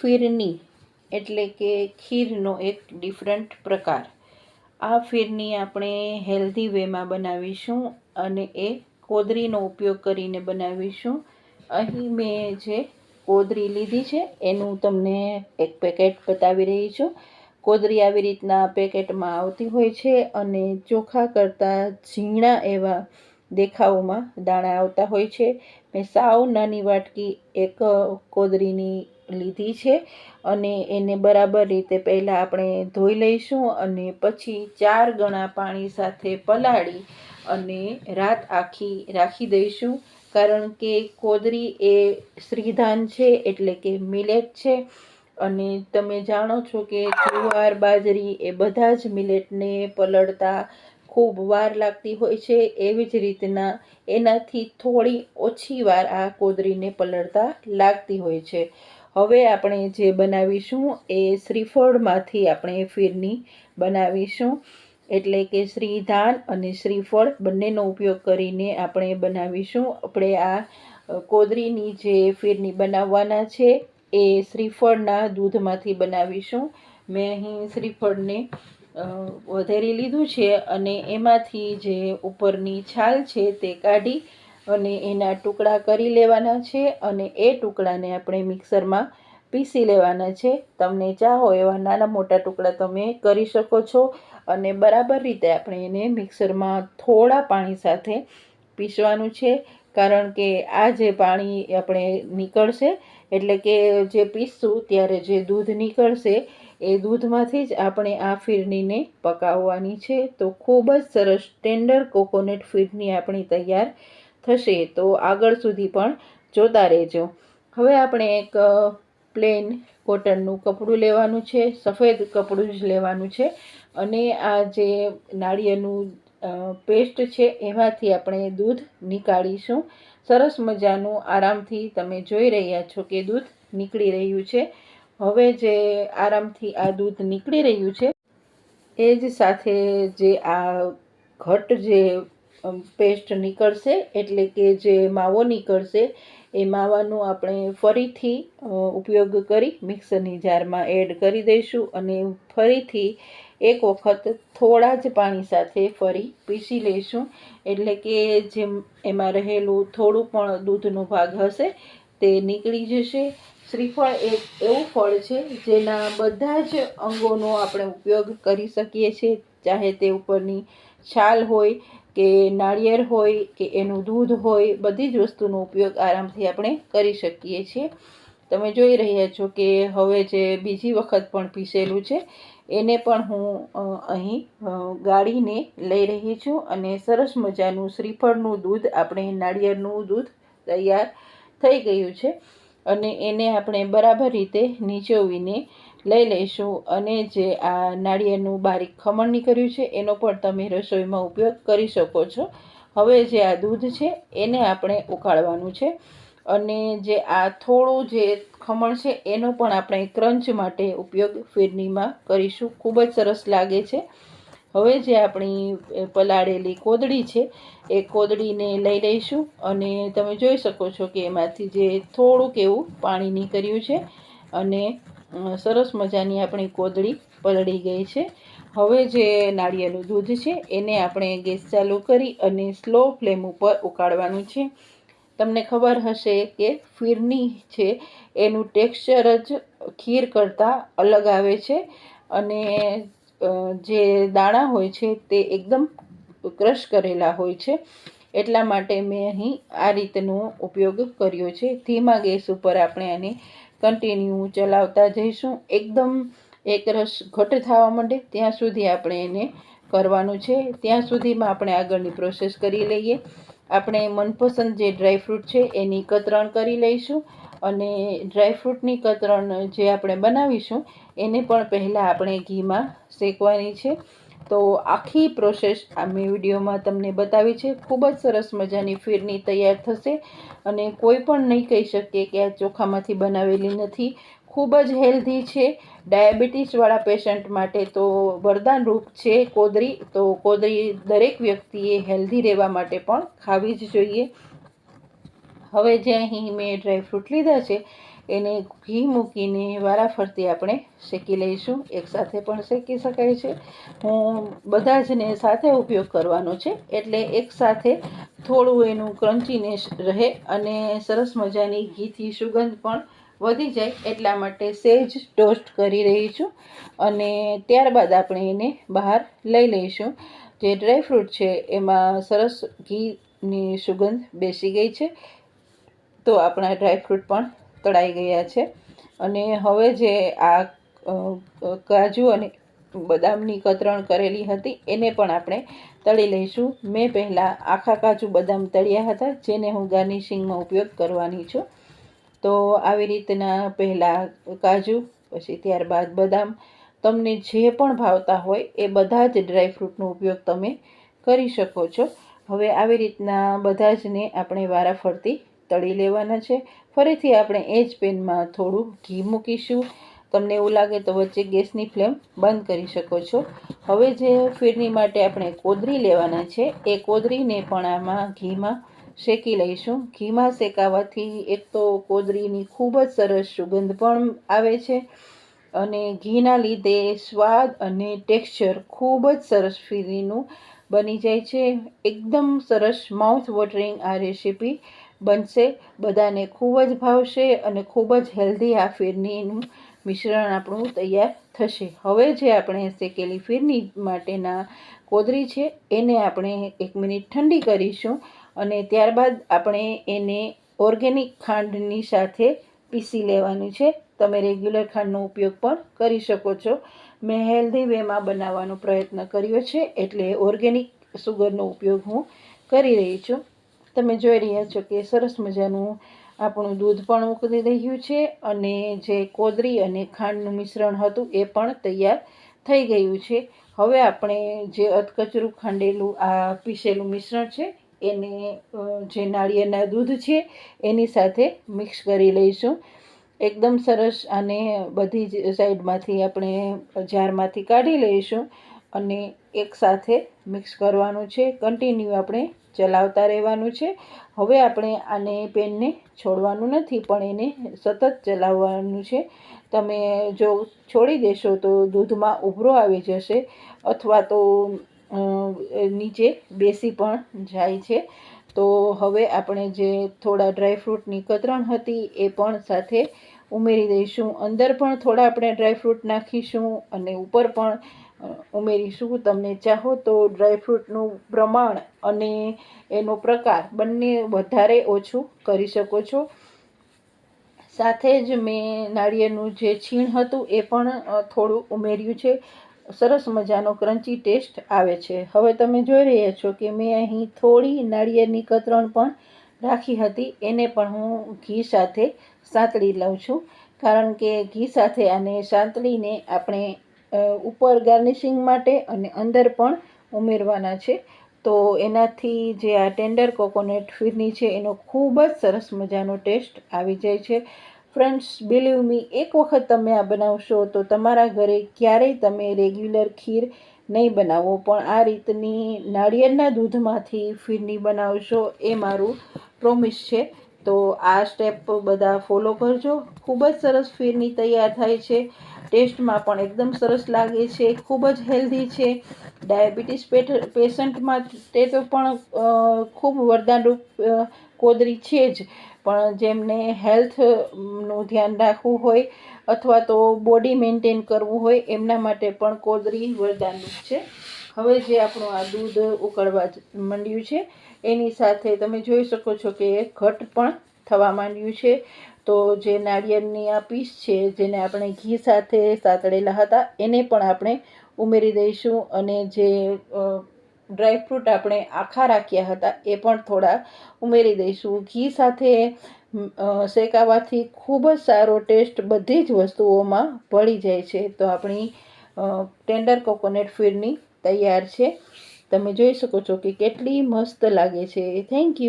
ફીરની, એટલે કે ખીરનો એક ડિફરન્ટ પ્રકાર. આ ફીરની આપણે હેલ્ધી વેમાં બનાવીશું અને એ કોદરીનો ઉપયોગ કરીને બનાવીશું. અહીં મેં જે કોદરી લીધી છે, એનું તમને એક પેકેટ બતાવી રહી છું. કોદરી આવી રીતના પેકેટમાં આવતી હોય છે અને ચોખા કરતાં ઝીણા એવા દેખાવમાં દાણા આવતા હોય છે. મેં સાવ નાની વાટકી એક કોદરીની લીધી છે અને એને બરાબર રીતે પહેલાં આપણે ધોઈ લઈશું અને પછી ચાર ગણા પાણી સાથે પલાળી અને રાત આખી રાખી દઈશું. કારણ કે કોદરી એ શ્રીધાન છે એટલે કે મિલેટ છે. અને તમે જાણો છો કે જુવાર, બાજરી એ બધા જ મિલેટને પલળતા ખૂબ વાર લાગતી હોય છે. એવી જ રીતના એનાથી થોડી ઓછી વાર આ કોદરીને પલળતા લાગતી હોય છે. હવે આપણે જે બનાવીશું એ શ્રીફળમાંથી આપણે ફીરની બનાવીશું. એટલે કે શ્રીધાન અને શ્રીફળ બંનેનો ઉપયોગ કરીને આપણે બનાવીશું. આપણે આ કોદરીની જે ફીરની બનાવવાના છે એ શ્રીફળના દૂધમાંથી બનાવીશું. મેં અહીં શ્રીફળને વધેરી લીધું છે અને એમાંથી જે ઉપરની છાલ છે તે કાઢી અને એના ટુકડા કરી લેવાના છે અને એ ટુકડાને આપણે મિક્સરમાં પીસી લેવાના છે. તમને ચાહો એવા નાના મોટા ટુકડા તમે કરી શકો છો અને બરાબર રીતે આપણે એને મિક્સરમાં થોડા પાણી સાથે પીસવાનું છે. કારણ કે આ જે પાણી આપણે નીકળશે, એટલે કે જે પીસશું ત્યારે જે દૂધ નીકળશે, એ દૂધમાંથી જ આપણે આ ફીરનીને પકાવવાની છે. તો ખૂબ જ સરસ ટેન્ડર કોકોનટ ફીરની આપણી તૈયાર થશે, તો આગળ સુધી પણ જોતા રહેજો. હવે આપણે એક પ્લેન કોટનનું કપડું લેવાનું છે, સફેદ કપડું જ લેવાનું છે. અને આ જે નાળિયેરનું પેસ્ટ છે, એમાંથી આપણે દૂધ નીકાળીશું. સરસ મજાનું આરામથી તમે જોઈ રહ્યા છો કે દૂધ નીકળી રહ્યું છે. હવે જે આરામથી આ દૂધ નીકળી રહ્યું છે, એ જ સાથે જે આ ઘટ જે પેસ્ટ નીકળશે એટલે કે જે માવો નીકળશે, એ માવાનું આપણે ફરીથી ઉપયોગ કરી મિક્સરની જારમાં એડ કરી દઈશું અને ફરીથી એક વખત થોડા જ પાણી સાથે ફરી પીસી લઈશું. એટલે કે જેમ એમાં રહેલું થોડું પણ દૂધનો ભાગ હશે, તે નીકળી જશે. શ્રીફળ એક એવું ફળ છે, જેના બધા જ અંગોનો આપણે ઉપયોગ કરી શકીએ છીએ, ચાહે તે ઉપરની છાલ હોય કે નાળિયેર હોય કે એનું દૂધ હોય, બધી જ વસ્તુનો ઉપયોગ આરામથી આપણે કરી શકીએ છીએ. તમે જોઈ રહ્યા છો કે હવે જે બીજી વખત પણ પીસેલું છે, એને પણ હું અહીં ગાળીને લઈ રહી છું અને સરસ મજાનું શ્રીફળનું દૂધ, આપણે નાળિયેરનું દૂધ તૈયાર થઈ ગયું છે. અને એને આપણે બરાબર રીતે નીચોવીને લઈ લઈશું. અને જે આ નાળિયેરનું બારીક ખમણ નીકળ્યું છે, એનો પણ તમે રસોઈમાં ઉપયોગ કરી શકો છો. હવે જે આ દૂધ છે, એને આપણે ઉકાળવાનું છે. અને જે આ થોડું જે ખમણ છે, એનો પણ આપણે ક્રંચ માટે ઉપયોગ ફિરનીમાં કરીશું. ખૂબ જ સરસ લાગે છે. હવે જે આપણી પલાળેલી કોદડી છે, એ કોદડીને લઈ લઈશું. અને તમે જોઈ શકો છો કે એમાંથી જે થોડુંક એવું પાણી નીકળ્યું છે. અને સરસ મજાની આપણી કોદળી પલળી ગઈ છે. હવે જે નાળિયેરનું દૂધ છે, એને આપણે ગેસ ચાલુ કરી અને સ્લો ફ્લેમ ઉપર ઉકાળવાનું છે. તમને ખબર હશે કે ફીરની છે, એનું ટેક્સચર જ ખીર કરતાં અલગ આવે છે અને જે દાણા હોય છે તે એકદમ ક્રશ કરેલા હોય છે. એટલા માટે મેં અહીં આ રીતનો ઉપયોગ કર્યો છે. ધીમા ગેસ ઉપર આપણે આને કન્ટિન્યુ ચલાવતા જઈશું. એકદમ એક રસ ઘટ થવા માંડે. ત્યાં સુધી આપણે એને કરવાનું છે. ત્યાં સુધીમાં આપણે આગળની પ્રોસેસ કરી લઈએ. આપણે મનપસંદ જે ડ્રાયફ્રૂટ છે એની કતરણ કરી લઈશું અને ડ્રાયફ્રૂટની કતરણ જે આપણે બનાવીશું એને પણ પહેલાં આપણે ઘીમાં શેકવાની છે. તો આખી પ્રોસેસ આ મેં વિડીયોમાં તમને બતાવી છે. ખૂબ જ સરસ મજાની ફીરની તૈયાર થશે અને કોઈ પણ નહીં કહી શકીએ કે આ ચોખામાંથી બનાવેલી નથી. ખૂબ જ હેલ્ધી છે. ડાયાબિટીસવાળા પેશન્ટ માટે તો વરદાનરૂપ છે કોદરી. તો કોદરી દરેક વ્યક્તિએ હેલ્ધી રહેવા માટે પણ ખાવી જ જોઈએ. હવે જે અહીં મેં ડ્રાયફ્રૂટ લીધા છે એને ઘી મૂકીને વારાફરતી આપણે શેકી લઈશું. એકસાથે પણ શેકી શકાય છે. હું બધા જને સાથે ઉપયોગ કરવાનો છે. એટલે એકસાથે થોડું એનું ક્રન્ચીનેસ રહે અને સરસ મજાની ઘીથી સુગંધ પણ વધી જાય એટલા માટે સેજ ટોસ્ટ કરી રહી છું અને ત્યારબાદ આપણે એને બહાર લઈ લઈશું. જે ડ્રાયફ્રૂટ છે એમાં સરસ ઘીની સુગંધ બેસી ગઈ છે. તો આપણા ડ્રાયફ્રૂટ પણ તળાઈ ગયા છે. અને હવે જે આ કાજુ અને બદામની કતરણ કરેલી હતી, એને પણ આપણે તળી લઈશું. મેં પહેલાં આખા કાજુ બદામ તળ્યા હતા, જેને હું ગાર્નિશિંગમાં ઉપયોગ કરવાની છું. તો આવી રીતના પહેલાં કાજુ, પછી ત્યારબાદ બદામ, તમને જે પણ ભાવતા હોય એ બધા જ ડ્રાયફ્રૂટનો ઉપયોગ તમે કરી શકો છો. હવે આવી રીતના બધા જને આપણે વારાફરતી તળી લેવાના છે. ફરીથી આપણે એ જ પેનમાં થોડું ઘી મૂકીશું. તમને એવું લાગે તો વચ્ચે ગેસની ફ્લેમ બંધ કરી શકો છો. હવે જે ફીરની માટે આપણે કોદરી લેવાના છે, એ કોદરીને પણ આમાં ઘીમાં શેકી લઈશું. ઘીમાં શેકાવાથી એક તો કોદરીની ખૂબ જ સરસ સુગંધ પણ આવે છે અને ઘીના લીધે સ્વાદ અને ટેક્સચર ખૂબ જ સરસ ફીરીનું બની જાય છે. એકદમ સરસ માઉથ વોટરિંગ આ રેસીપી બનશે. બધાને ખૂબ જ ભાવશે અને ખૂબ જ હેલ્ધી આ ફીરનીનું મિશ્રણ આપણું તૈયાર થશે. હવે જે આપણે શેકેલી ફીરની માટેના કોદરી છે, એને આપણે એક મિનિટ ઠંડી કરીશું અને ત્યારબાદ આપણે એને ઓર્ગેનિક ખાંડની સાથે પીસી લેવાની છે. તમે રેગ્યુલર ખાંડનો ઉપયોગ પણ કરી શકો છો. મેં હેલ્ધી વેમાં બનાવવાનો પ્રયત્ન કર્યો છે એટલે ઓર્ગેનિક સુગરનો ઉપયોગ હું કરી રહી છું. તમે જોઈ રહ્યા છો કે સરસ મજાનું આપણું દૂધ પણ ઉકળી રહ્યું છે અને જે કોદરી અને ખાંડનું મિશ્રણ હતું એ પણ તૈયાર થઈ ગયું છે. હવે આપણે જે અધકચરું ખાંડેલું આ પીસેલું મિશ્રણ છે એને જે નાળિયેરના દૂધ છે એની સાથે મિક્સ કરી લઈશું. એકદમ સરસ અને બધી જ સાઈડમાંથી આપણે જારમાંથી કાઢી લઈશું અને એકસાથે મિક્સ કરવાનું છે. કન્ટિન્યુ આપણે ચલાવતા રહેવાનું છે. હવે આપણે આને પેનને છોડવાનું નથી, પણ એને સતત ચલાવવાનું છે. તમે જો છોડી દેશો તો દૂધમાં ઉભરો આવી જશે અથવા તો નીચે બેસી પણ જાય છે. તો હવે આપણે જે થોડા ડ્રાયફ્રૂટની કતરણ હતી એ પણ સાથે ઉમેરી દઈશું. અંદર પણ થોડા આપણે ડ્રાયફ્રૂટ નાખીશું અને ઉપર પણ ઉમેરીશું તમને ચાહો તો ડ્રાયફ્રૂટનું પ્રમાણ અને એનો પ્રકાર બંને વધારે ઓછું કરી શકો છો. સાથે જ મેં નાળિયેરનું જે છીણ હતું એ પણ થોડું ઉમેર્યું છે. સરસ મજાનો ક્રન્ચી ટેસ્ટ આવે છે. હવે તમે જોઈ રહ્યા છો કે મેં અહીં થોડી નાળિયેરની કતરણ પણ રાખી હતી. એને પણ હું ઘી સાથે સાંતળી લઉં છું. કારણ કે ઘી સાથે આને સાંતળીને આપણે ઉપર ગાર્નિશિંગ માટે અને અંદર પણ ઉમેરવાના છે. તો એનાથી જે આ ટેન્ડર કોકોનટ ફીરની છે, એનો ખૂબ જ સરસ મજાનો ટેસ્ટ આવી જાય છે. ફ્રેન્ડ્સ બિલીવ મી એક વખત તમે આ બનાવશો તો તમારા ઘરે ક્યારેય તમે રેગ્યુલર ખીર નહીં બનાવો, પણ આ રીતની નાળિયેરના દૂધમાંથી ફીરની બનાવશો એ મારું પ્રોમિસ છે. તો આ સ્ટેપ બધા ફોલો કરજો. ખૂબ જ સરસ ફીરની તૈયાર થાય છે. ટેસ્ટમાં પણ એકદમ સરસ લાગે છે. ખૂબ જ હેલ્ધી છે. ડાયાબિટીસ પેશન્ટમાં તે તો પણ ખૂબ વરદાનરૂપ કોદરી છે જ. પણ જેમને હેલ્થનું ધ્યાન રાખવું હોય અથવા તો બોડી મેન્ટેન કરવું હોય એમના માટે પણ કોદરી વરદાનરૂપ છે. હવે જે આપણું આ દૂધ ઉકળવા માંડ્યું છે. એની સાથે તમે જોઈ શકો છો કે ઘટ પણ થવા માંડ્યું છે. તો જે નાળિયેરની આ પીસ છે, જેને આપણે ઘી સાથે સાતળેલા હતા, એને પણ આપણે ઉમેરી દઈશું અને જે ડ્રાયફ્રૂટ આપણે આખા રાખ્યા હતા, એ પણ થોડા ઉમેરી દઈશું. ઘી સાથે શેકાવાથી ખૂબ જ સારો ટેસ્ટ બધી જ વસ્તુઓમાં ભળી જાય છે. તો આપણી ટેન્ડર કોકોનટ ફીરની તૈયાર છે. તમે જોઈ શકો છો કે કેટલી મસ્ત લાગે છે. Thank you